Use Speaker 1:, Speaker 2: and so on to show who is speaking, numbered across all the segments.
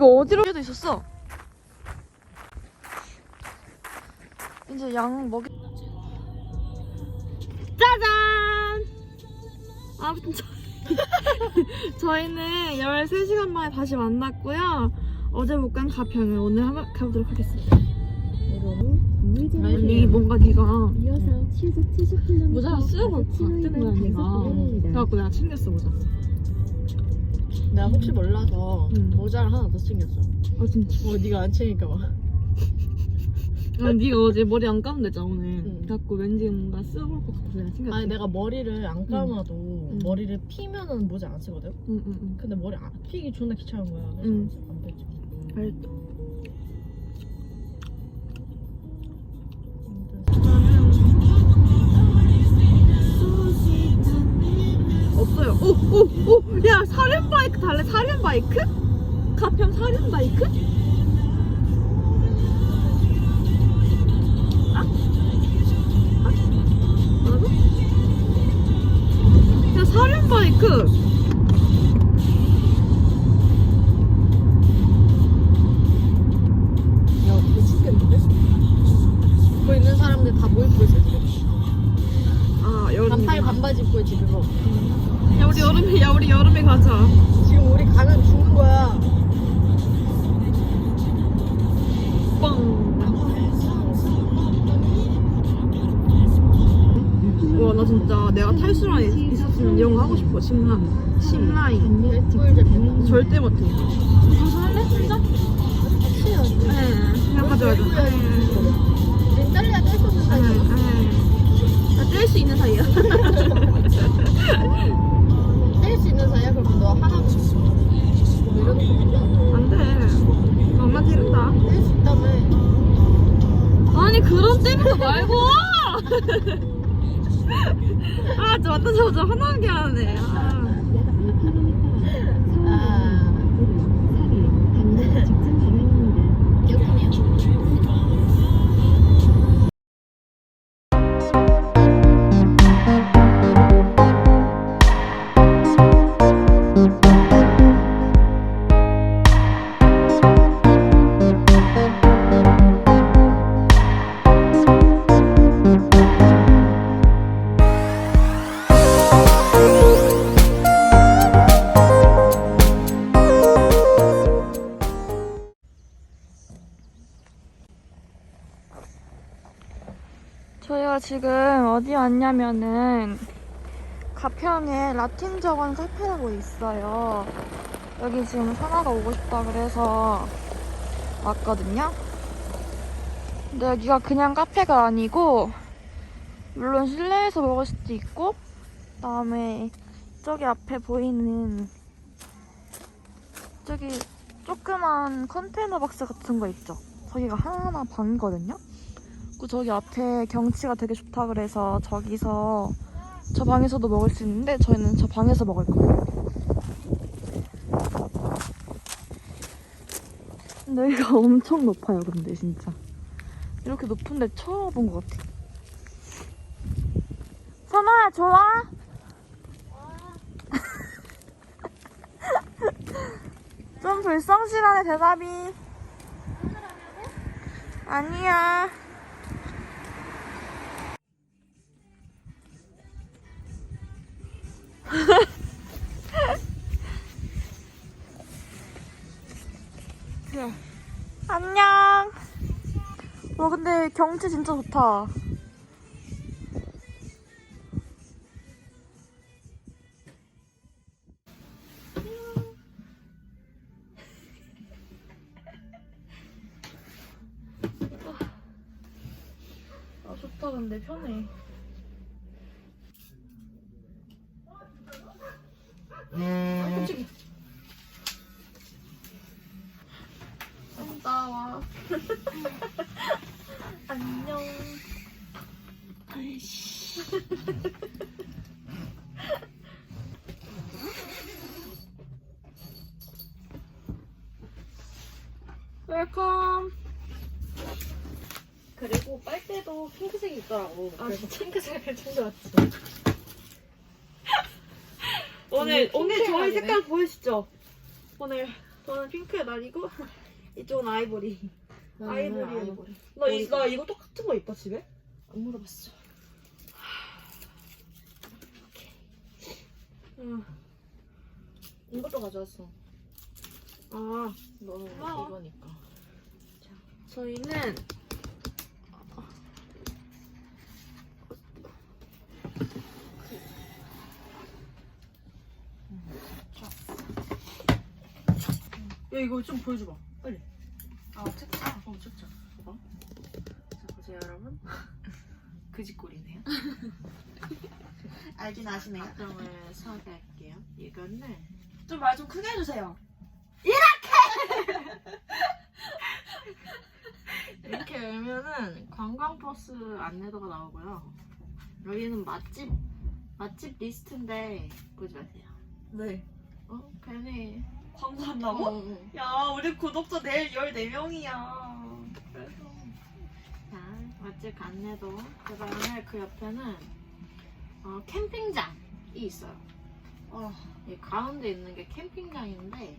Speaker 1: 이거 어디로 도 있었어? 이제 양 먹이. 짜잔! 아무튼 저... 저희는 13시간 만에 다시 만났고요. 어제 못 간 가평을 오늘 한번 가보도록 하겠습니다. 아니 뭔가 네가
Speaker 2: 이어서 시속 70km
Speaker 1: 모자 쓰고 같은 거야 네가 그래갖고 내가 챙겼어 모자
Speaker 3: 내가 혹시 몰라서
Speaker 1: 응.
Speaker 3: 모자를 하나 더 챙겼어.
Speaker 1: 아 진짜
Speaker 3: 어, 네가 안 챙길까 봐.
Speaker 1: 아, 네가 어제 머리 안 감면 되잖아 오늘
Speaker 3: 응.
Speaker 1: 그래갖고 왠지 뭔가 올것 같아서 내가 챙겼지
Speaker 3: 아니 내가 머리를 안 감아도
Speaker 1: 응.
Speaker 3: 머리를 피면은 모자 안 쓰거든.
Speaker 1: 응 응 응
Speaker 3: 근데 머리 안 피기 존나 귀찮은 거야. 그래서
Speaker 1: 응.
Speaker 3: 안 됐지.
Speaker 1: 알겠다 사륜 바이크 달래 사륜 바이크? 가평 사륜 바이크? 아? 아? 야 바이크
Speaker 3: 다 뭐 입고 있어 지금?
Speaker 1: 아 여름
Speaker 3: 반팔 반바지 입고.
Speaker 1: 야 우리 여름에 야 우리 여름에 가자
Speaker 3: 지금 우리 가면 죽는 거야.
Speaker 1: 빵. 와, 나 진짜 내가 탈수라인 있었으면 이런 거 하고 싶어. 심라인. 심라인.
Speaker 3: 꿀잼.
Speaker 1: 절대 못해. 무슨 할래? 진짜?
Speaker 3: 치야.
Speaker 1: 네. 그냥 가져가자.
Speaker 3: 우린 잘려야 뗄수 없는 사이야.
Speaker 1: 나뗄수 있는 사이야.
Speaker 3: 사이야? 그럼 너 하나 뭐 이러는
Speaker 1: 거안 돼. 엄마.
Speaker 3: 뗄수 있다며.
Speaker 1: 아니, 그런 때리지 말고! 아, 저 왔다 저저 화나게 하네. 아.
Speaker 3: 아.
Speaker 1: 지금 어디 왔냐면은 가평에 라틴 저건 카페라고 있어요. 여기 지금 선아가 오고 싶다 그래서 왔거든요. 근데 여기가 그냥 카페가 아니고 물론 실내에서 먹을 수도 있고 그다음에 저기 앞에 보이는 저기 조그만 컨테이너 박스 같은 거 있죠. 저기가 하나하나 방이거든요. 저기 앞에 경치가 되게 좋다 그래서 저기서 저 방에서도 먹을 수 있는데 저희는 저 방에서 먹을 거예요. 근데 여기가 엄청 높아요, 근데 진짜. 이렇게 높은데 처음 본 것 같아. 선아야, 좋아? 좀 불성실하네, 대답이. 아니야. 그래. 안녕. 와 근데 경치 진짜 좋다. 아 좋다 근데 편해. 아 깜짝이야. 나와. 안녕. 아이씨. 웰컴.
Speaker 3: 그리고 빨대 택배도 핑크색이 있더라고.
Speaker 1: 아,
Speaker 3: 그래서
Speaker 1: 진짜?
Speaker 3: 핑크색을 챙겨왔지.
Speaker 1: 오늘 오늘 저희. 색깔 보이시죠? 오늘 저는 핑크의 날이고 이쪽은 아이보리. 아이보리 아이보리. 나, 이, 나 이거 똑같은 거 있다 집에?
Speaker 3: 안 물어봤어.
Speaker 1: 응.
Speaker 3: 이것도 가져왔어.
Speaker 1: 아
Speaker 3: 너는
Speaker 1: 고마워.
Speaker 3: 이거니까.
Speaker 1: 저희는 야 이거 좀 보여줘봐. 빨리.
Speaker 3: 아, 책자.
Speaker 1: 어. 진짜 봐봐. 자 보세요 여러분. 그지꼴이네요. 알긴 아시네요.
Speaker 3: 악동을 소개할게요. 이거는
Speaker 1: 좀 말 좀 크게 해주세요.
Speaker 3: 이렇게 열면은 관광버스 안내도가 나오고요. 여기는 맛집 맛집 리스트인데 보지 마세요.
Speaker 1: 네.
Speaker 3: 어 괜히
Speaker 1: 광고 한다고?
Speaker 3: 어, 어.
Speaker 1: 야 우리 구독자 내일 14명이야 그래서
Speaker 3: 자 맛집 안내도 그 다음에 그 옆에는 어, 캠핑장이 있어요. 아이 가운데 있는 게 캠핑장인데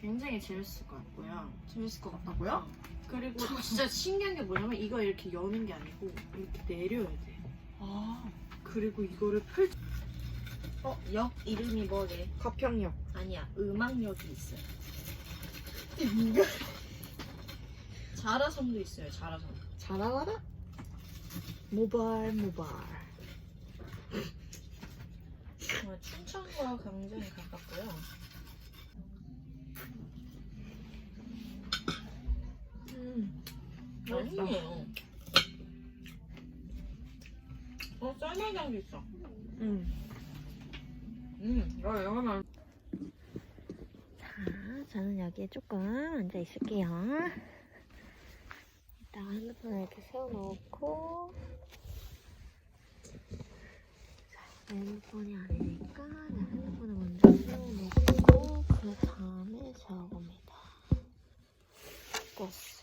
Speaker 3: 굉장히 재밌을 것 같고요.
Speaker 1: 재밌을 것 같다고요?
Speaker 3: 어, 그리고 진짜 신기한 게 뭐냐면 이거 이렇게 여는 게 아니고 이렇게 내려야 돼.
Speaker 1: 아
Speaker 3: 그리고 이거를 펼. 어, 역 이름이 뭐래?
Speaker 1: 가평역
Speaker 3: 아니야, 음악역이 있어요. 자라섬도 있어요, 자라섬.
Speaker 1: 잘하라 모발 모발
Speaker 3: 정말 춘천과 굉장히 가깝고요.
Speaker 1: 음
Speaker 3: 아니에요. 어, 쌀말장도 있어.
Speaker 1: 음.
Speaker 3: 음.
Speaker 2: 자, 저는 여기에 조금 앉아 있을게요. 일단 핸드폰을 이렇게 세워놓고 자, 내 핸드폰이 아니니까 내 핸드폰을 먼저 세워놓고 그 다음에 세워봅니다. 버스.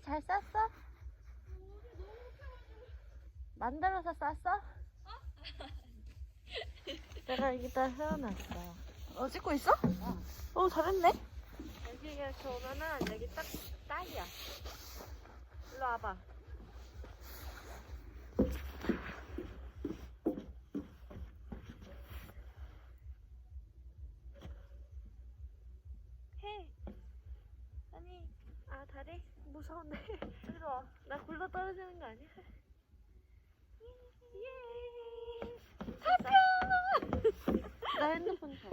Speaker 2: 씨잘 쌌어? 만들어서 쌌어? 내가 여기다 세워놨어.
Speaker 1: 어 찍고 있어? 어 잘했네
Speaker 2: 여기 이렇게 오면은 여기 딱 딱이야. 일로 와봐. 아 다리 무서운데. 일로 와. 나 굴러 떨어지는 거 아니야? 예. 사표. 나 핸드폰 줘.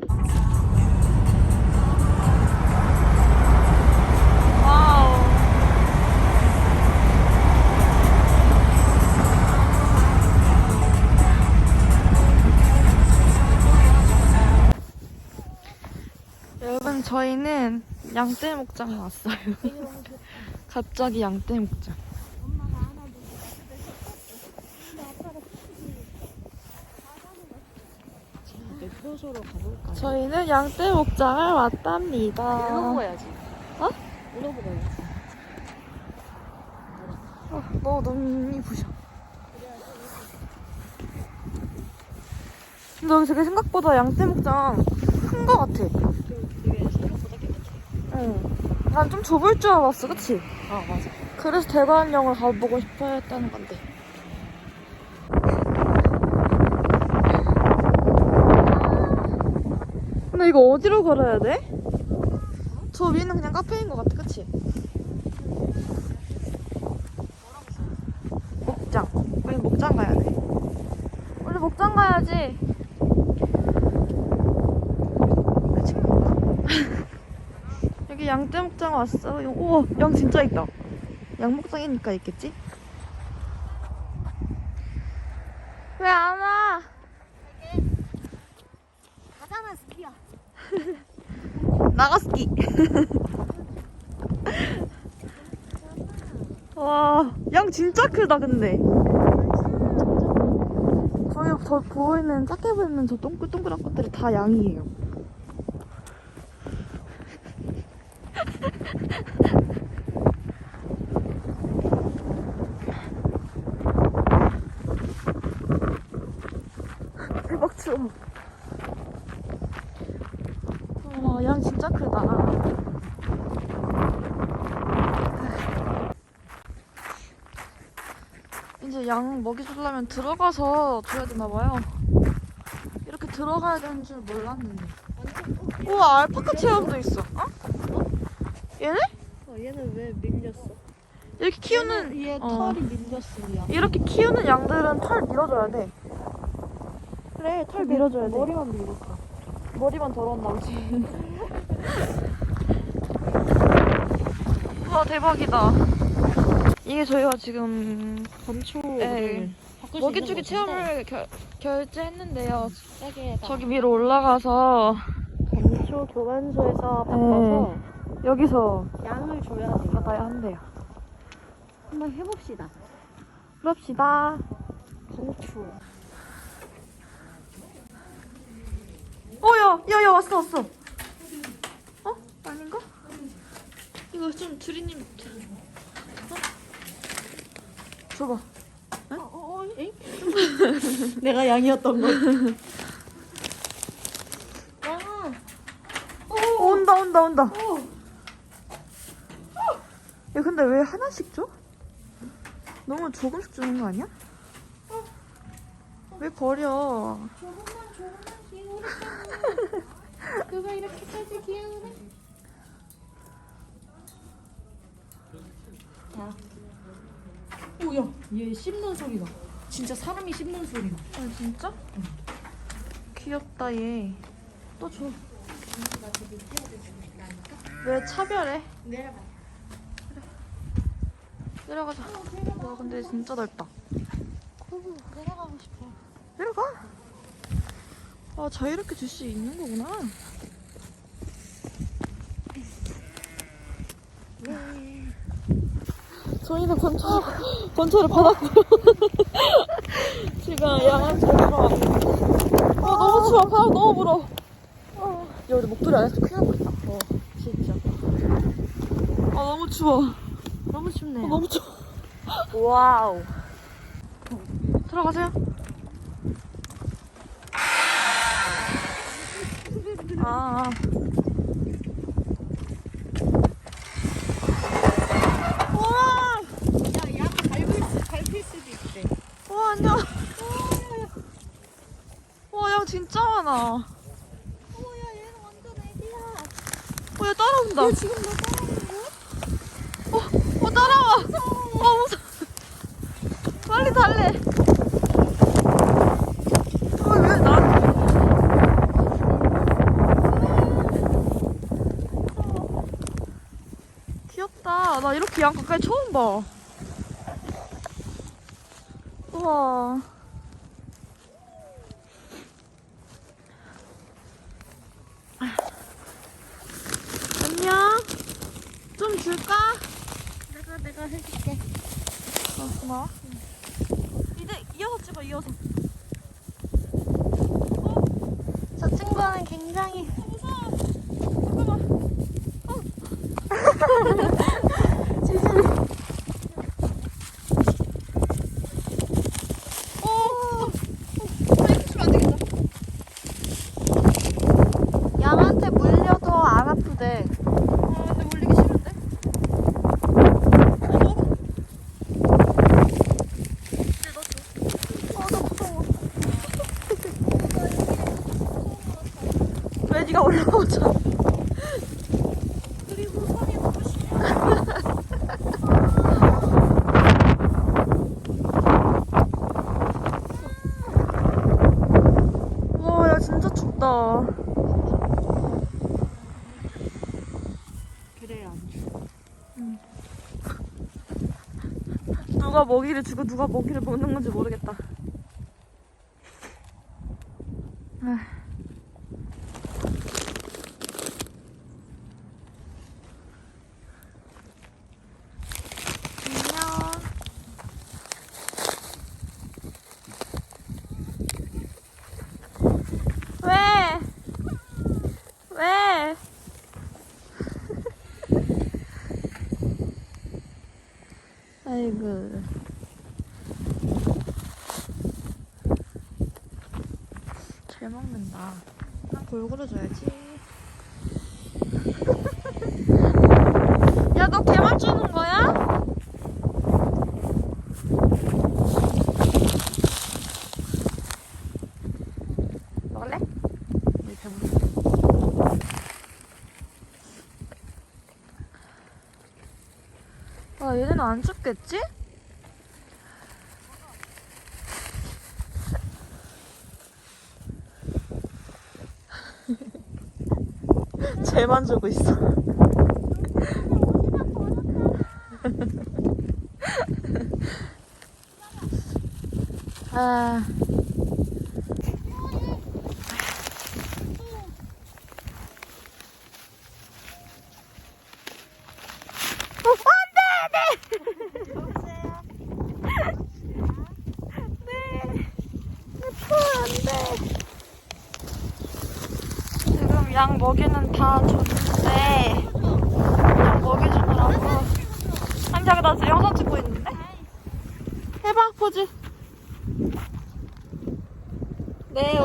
Speaker 1: 여러분 저희는 양떼 목장 왔어요 갑자기 양떼 목장
Speaker 3: 내 표소로 가볼까요?
Speaker 1: 저희는 양떼 목장을 왔답니다
Speaker 2: 물어봐야지.
Speaker 1: 어?
Speaker 2: 물어봐야지.
Speaker 1: 어, 너 눈이 부셔. 근데 여기 되게 생각보다 양떼 목장 큰 거 같아.
Speaker 2: 되게 생각보다 깨끗해.
Speaker 1: 응. 난 좀 좁을 줄 알았어, 그치?
Speaker 2: 아 맞아.
Speaker 1: 그래서 대관령을 가보고 싶어 했다는 건데. 근데 이거 어디로 걸어야 돼? 저 위는 그냥 카페인 것 같아, 그치? 목장. 우리 목장 가야 돼. 우리 목장 가야지. 아, 친구가. 여기 양떼 목장 왔어. 우와, 양 진짜 있다. 양목장이니까 있겠지? 왜 안 와?
Speaker 2: 가잖아 스키야.
Speaker 1: 나가 스키. 와, 양 진짜 크다, 근데. 저기 저 보이는 작게 보이는 저 동글동글한 것들이 다 양이에요. 이제 양 먹이 주려면 들어가서 줘야 되나 봐요. 이렇게 들어가야 되는 줄 몰랐는데. 우와 알파카 체험도 있어. 어? 얘네?
Speaker 3: 어, 얘는 왜 밀렸어?
Speaker 1: 이렇게 키우는
Speaker 3: 얘
Speaker 1: 어.
Speaker 3: 털이 밀렸어 야.
Speaker 1: 이렇게 키우는 양들은 털 밀어줘야 돼. 그래 털 밀어줘야 돼.
Speaker 3: 머리만 밀었어.
Speaker 1: 머리만 더러운 나오지. 와 대박이다. 이게 저희가 지금
Speaker 3: 건초를
Speaker 1: 네.
Speaker 3: 바꿀 수
Speaker 1: 먹이주기
Speaker 3: 있는
Speaker 1: 체험을 결, 결제했는데요.
Speaker 3: 세게
Speaker 1: 저기 위로 올라가서
Speaker 3: 건초 교환소에서
Speaker 1: 네.
Speaker 3: 바꿔서
Speaker 1: 여기서
Speaker 3: 양을 줘야 돼요.
Speaker 1: 받아야 한대요.
Speaker 3: 한번 해봅시다.
Speaker 1: 그럽시다.
Speaker 3: 건초.
Speaker 1: 어, 야, 야, 야, 왔어, 왔어. 어? 아닌가? 이거 좀 주리님. 어? 줘봐.
Speaker 3: 어, 어, 어, 엥? 내가 양이었던 거. 아,
Speaker 1: 어, 온다, 온다, 온다. 야, 근데 왜 하나씩 줘? 너무 조금씩 주는 거 아니야? 왜 버려?
Speaker 3: 조금만 조금만 기울였잖아. 누가 이렇게까지? 자. 오, 야, 얘 씹는 소리가. 진짜 사람이 씹는 소리가.
Speaker 1: 아, 진짜? 귀엽다, 얘. 또 줘. 왜 차별해?
Speaker 3: 내려봐.
Speaker 1: 내려가자. 와, 근데 진짜 넓다.
Speaker 3: 내려가고 싶어.
Speaker 1: 내려가. 아, 자유롭게 줄 수 있는 거구나. 저희는 권초, 권초를 받았고요. 지금 양한테 들어왔는데. 아, 너무 추워. 바람 너무 불어. 아, 야, 우리 목도리 안에서 큰일 날 뻔했다. 어, 진짜. 아, 너무 추워.
Speaker 3: 너무 춥네요.
Speaker 1: 아, 너무 추워. 와우. 들어가세요. 아. 아. 우와!
Speaker 3: 야, 양 밟을 수, 밟힐 수도 있대.
Speaker 1: 우와, 안녕. 와, 양 진짜 많아.
Speaker 3: 어머, 야, 얘는 완전 애기야.
Speaker 1: 어, 얘 따라온다.
Speaker 3: 너 지금 너 따라오는 거야?
Speaker 1: 어, 따라와. 어, 무서워. 빨리 달래. 어, 왜 나? 귀엽다. 나 이렇게 양 가까이 처음 봐. 우와. 안녕. 좀 줄까?
Speaker 3: 내가, 내가 해줄게.
Speaker 1: 어, 고마워. 이제 이어서 찍어, 이어서.
Speaker 3: 저 친구는 굉장히.
Speaker 1: 양한테 물려도 안 아프대. 아, 근데 물리기 싫은데? 어, 나 무서워. 왜 네가 올라오자.
Speaker 3: 그리고 손이 너무 시려.
Speaker 1: 와, 야, 진짜 춥다.
Speaker 3: 그래야 안 돼.
Speaker 1: 누가 먹이를 주고 누가 먹이를 먹는 건지 모르겠다. 잘 먹는다. 난 골고루 줘야지. 야, 너 개만 주는 거야? 먹을래? 우리 배부르 아, 얘네는 안 죽겠지? 쟤만 주고 있어. 아. 지금 양 먹이는 다 줬는데 양 먹여주느라고 한자가 나 지금 영상 찍고 있는데 해봐 포즈 네.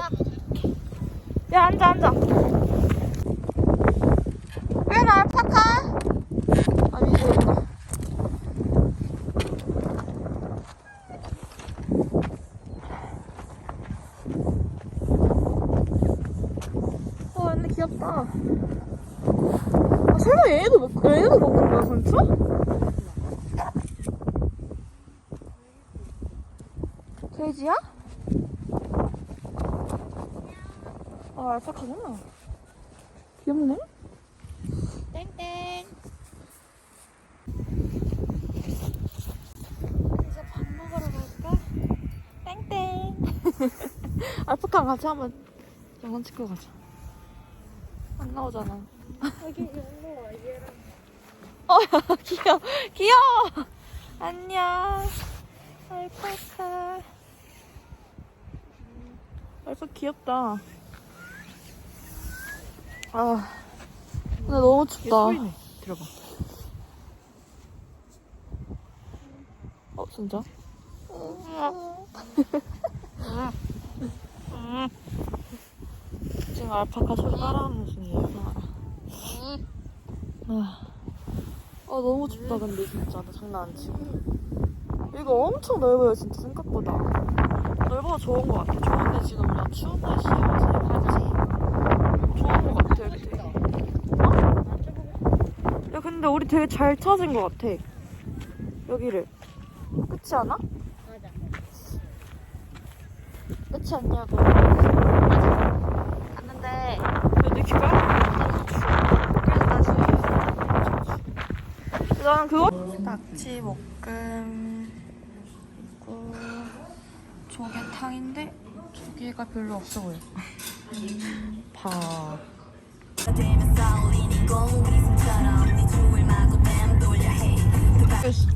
Speaker 1: 야 앉아 앉아 왜 알파카? 아 위에 있다 어 근데 귀엽다 아 설마 얘네도 먹, 얘네도 먹는 거야 진짜? 돼지야? 아 알파카구나. 귀엽네.
Speaker 2: 땡땡.
Speaker 1: 이제 밥 먹으러 갈까? 땡땡. 알파카랑 같이 한번 영상 찍고 가자. 안 나오잖아.
Speaker 2: 여기 일로 와 얘랑.
Speaker 1: 어 귀여워. 귀여워. 안녕. 알파카 알파 귀엽다 아 근데 너무 춥다.
Speaker 3: 소리네. 들어봐.
Speaker 1: 어 진짜? 지금 알파카 소리 따라하는 중이에요. 아, 아 너무 춥다 근데 진짜. 나 장난 안 치고. 이거 엄청 넓어요 진짜 생각보다. 넓어서 좋은 것 같아. 좋은데 지금 나 추운 날씨에 와서 가지 좋은 것 같아 여기 되게 어? 야 근데 우리 되게 잘 찾은 것 같아. 여기를. 그렇지 않아?
Speaker 2: 맞아.
Speaker 1: 그렇지 않냐고.
Speaker 2: 갔는데.
Speaker 1: 근데 귀가 그래서 나 지금 나는 그거 낙지 볶음 그리고 조개탕인데 조개가 별로 없어 보여. 밥 Yes.